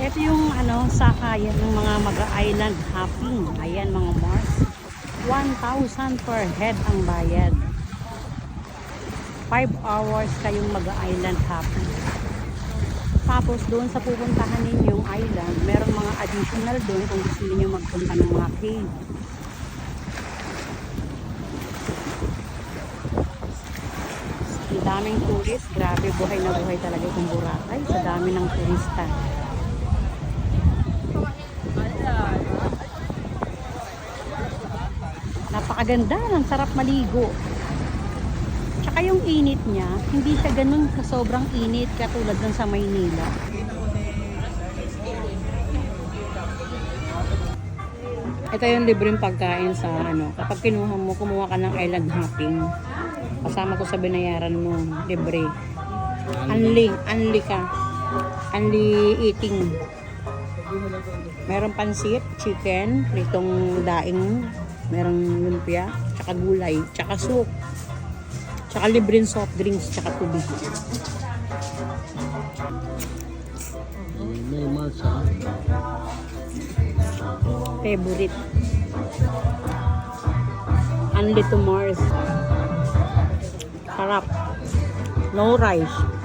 Ito yung ano, sakayan ng mga mag-island hopping. Ayan mga Mars. 1,000 per head ang bayad. 5 hours kayong mag-island hopping. Tapos doon sa pupuntahan ninyong island, merong mga additional doon kung gusto niyo magpunta ng mga cave. Ang daming tourist, grabe buhay na buhay talaga itong Boracay sa dami ng turista. Napakaganda, ang sarap maligo. Tsaka yung init niya, hindi siya ganun ka sobrang init katulad ng sa Maynila. Ito yung libreng pagkain sa ano, kapag kinuha mo, kumuha ka ng island hopping. Kasama ko sa binayaran mo, libre. Unli, unli ka. Unli eating. Meron pansit, chicken, pritong daing, merong lumpia, tsaka gulay, tsaka soup. Tsaka libreng soft drinks, tsaka tubig. May marsa. Favorite. Unli to Mars. Sarap. No rice.